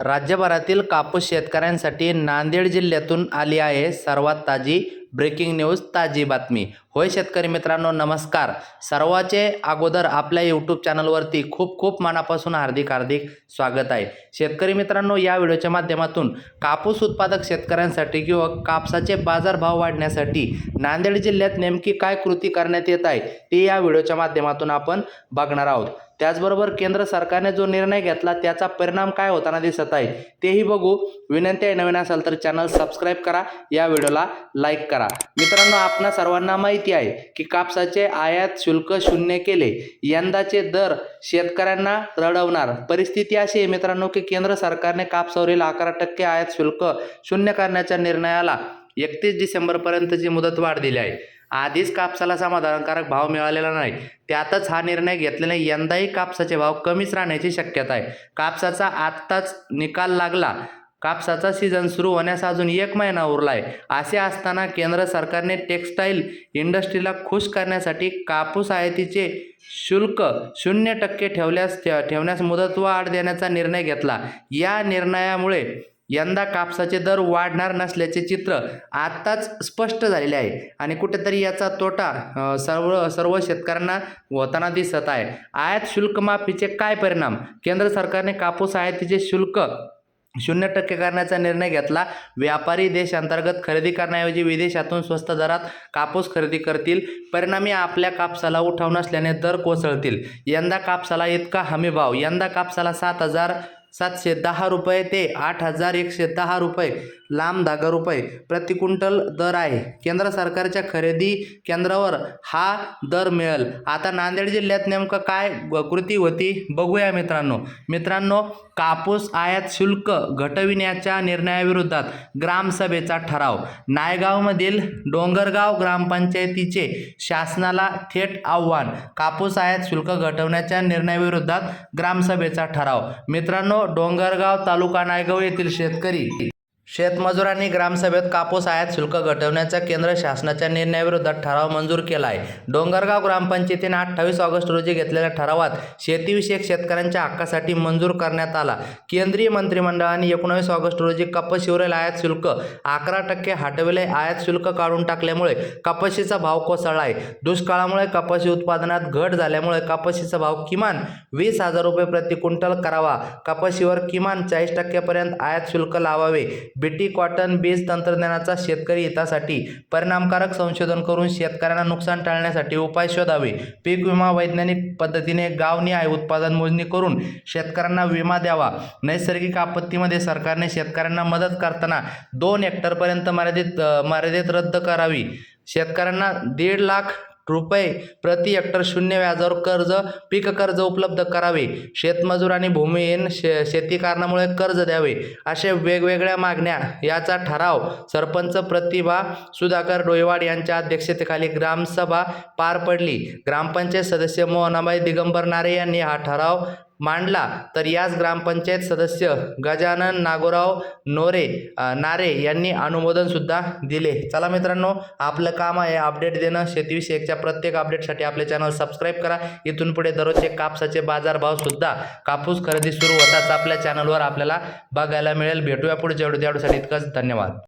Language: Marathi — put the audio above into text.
राज्यभरातील कापूस शेतकऱ्यांसाठी नांदेड जिल्ह्यातून आली आहे सर्वात ताजी ब्रेकिंग न्यूज ताजी बातमी. होय शेतकरी मित्रांनो नमस्कार. सर्वाचे अगोदर आपल्या यूट्यूब चॅनलवरती खूप खूप मनापासून हार्दिक हार्दिक स्वागत आहे. शेतकरी मित्रांनो या व्हिडिओच्या माध्यमातून कापूस उत्पादक शेतकऱ्यांसाठी किंवा कापसाचे बाजारभाव वाढण्यासाठी नांदेड जिल्ह्यात नेमकी काय कृती करण्यात येत आहे ते या व्हिडिओच्या माध्यमातून आपण बघणार आहोत. त्याचबरोबर केंद्र सरकारने जो निर्णय घेतला त्याचा परिणाम काय होताना दिसत आहे तेही बघू. विनंती आहे नवीन असाल तर चॅनल सबस्क्राईब करा या व्हिडिओला लाईक करा. मित्रांनो आपणा सर्वांना माहिती आहे की कापसाचे आयात शुल्क शून्य केले. यंदाचे दर शेतकऱ्यांना रडवणार. परिस्थिती अशी आहे मित्रांनो की केंद्र सरकारने कापसावरील अकरा टक्के आयात शुल्क शून्य करण्याच्या निर्णयाला एकतीस डिसेंबरपर्यंतची मुदत वाढ दिली आहे. आधीच कापसाला समाधानकारक भाव मिळालेला नाही. त्यातच हा निर्णय घेतल्याने यंदाही कापसाचे भाव कमीच राहण्याची शक्यता आहे. कापसाचा आत्ताच निकाल लागला. कापसाचा सीझन सुरू होण्यास अजून एक महिना उरला आहे असे असताना केंद्र सरकारने टेक्स्टाईल इंडस्ट्रीला खुश करण्यासाठी कापूस आयातीचे शुल्क शून्य टक्के ठेवल्यास ठे- ठेवण्यास मुदतवाढ देण्याचा निर्णय घेतला. या निर्णयामुळे यंदा कापसाचे दर वाढणार नसल्याचे चित्र आत्ताच स्पष्ट झालेले आहे आणि कुठेतरी याचा तोटा सर्व सर्व शेतकऱ्यांना होताना दिसत आहे. आयात शुल्कमाफीचे काय परिणाम? केंद्र सरकारने कापूस आयातीचे शुल्क शून्य टक्के करण्याचा निर्णय घेतला. व्यापारी देशांतर्गत खरेदी करण्याऐवजी विदेशातून स्वस्त दरात कापूस खरेदी करतील. परिणामी आपल्या कापसाला उठाव नसल्याने दर कोसळतील. यंदा कापसाला इतका हमी भाव यंदा कापसाला सात हजार सातशे दहा रुपये ते आठ हजार एकशे दहा रुपये लांब धागा रुपये प्रति दर आहे. केंद्र सरकारच्या खरेदी केंद्रावर हा दर मिळेल. आता नांदेड जिल्ह्यात नेमकं काय कृती होती बघूया मित्रांनो. मित्रांनो कापूस आयात शुल्क घटविण्याच्या निर्णयाविरोधात ग्रामसभेचा ठराव. नायगावमधील डोंगरगाव ग्रामपंचायतीचे शासनाला थेट आव्हान कापूस आयात शुल्क घटवण्याच्या निर्णयाविरोधात ग्रामसभेचा ठराव. मित्रांनो डोंगरगाव तालुका नायगाव येथील शेतकरी शेतमजुरांनी ग्रामसभेत कापूस आयात शुल्क घटवण्याच्या केंद्र शासनाच्या निर्णयाविरोधात ठराव मंजूर केला आहे डोंगरगाव ग्रामपंचायतीने अठ्ठावीस ऑगस्ट रोजी घेतलेल्या ठरावात शेतीविषयक शेतकऱ्यांच्या हक्कासाठी मंजूर करण्यात आला. केंद्रीय मंत्रिमंडळाने एकोणावीस ऑगस्ट रोजी कपाशीवरील आयात शुल्क अकरा टक्के हटविले. आयात शुल्क काढून टाकल्यामुळे कपाशीचा भाव कोसळला आहे दुष्काळामुळे कपाशी उत्पादनात घट झाल्यामुळे कपाशीचा भाव किमान वीस हजार रुपये प्रति क्विंटल करावा. कपाशीवर किमान चाळीस टक्क्यापर्यंत आयात शुल्क लावावे. बीटी कॉटन बीज तंत्रज्ञानाचा शेतकरी हितासाठी परिणामकारक संशोधन करून शेतकऱ्यांना नुकसान टाळण्यासाठी उपाय शोधावे. पीक विमा वैज्ञानिक पद्धतीने गावनिहाय उत्पादन मोजणी करून शेतकऱ्यांना विमा द्यावा. नैसर्गिक आपत्तीमध्ये सरकारने शेतकऱ्यांना मदत करताना दोन हेक्टरपर्यंत मर्यादित मर्यादित रद्द करावी. शेतकऱ्यांना दीड लाख रुपये प्रति हेक्टर शून्य व्याजावर कर्ज पीक कर्ज उपलब्ध करावे. शेतमजूर आणि भूमिहीन शे शेती कारणामुळे कर्ज द्यावे. अशा वेगवेगळ्या मागण्या याचा ठराव सरपंच प्रतिभा सुधाकर डोयवाड यांच्या अध्यक्षतेखाली ग्रामसभा पार पडली. ग्रामपंचायत सदस्य मोहनाबाई दिगंबर नारे यांनी हा ठराव मांडला तर याच ग्रामपंचायत सदस्य गजानन नागोराव नोरे नारे यांनी अनुमोदनसुद्धा दिले. चला मित्रांनो आपलं काम आहे अपडेट देणं. शेतीविषयकच्या प्रत्येक अपडेटसाठी आपले चॅनल सबस्क्राईब करा. इथून पुढे दररोजचे कापसाचे बाजारभावसुद्धा कापूस खरेदी सुरू होताच आपल्या चॅनलवर आपल्याला बघायला मिळेल. भेटूया पुढे जेवढे त्यासाठी इतकंच धन्यवाद.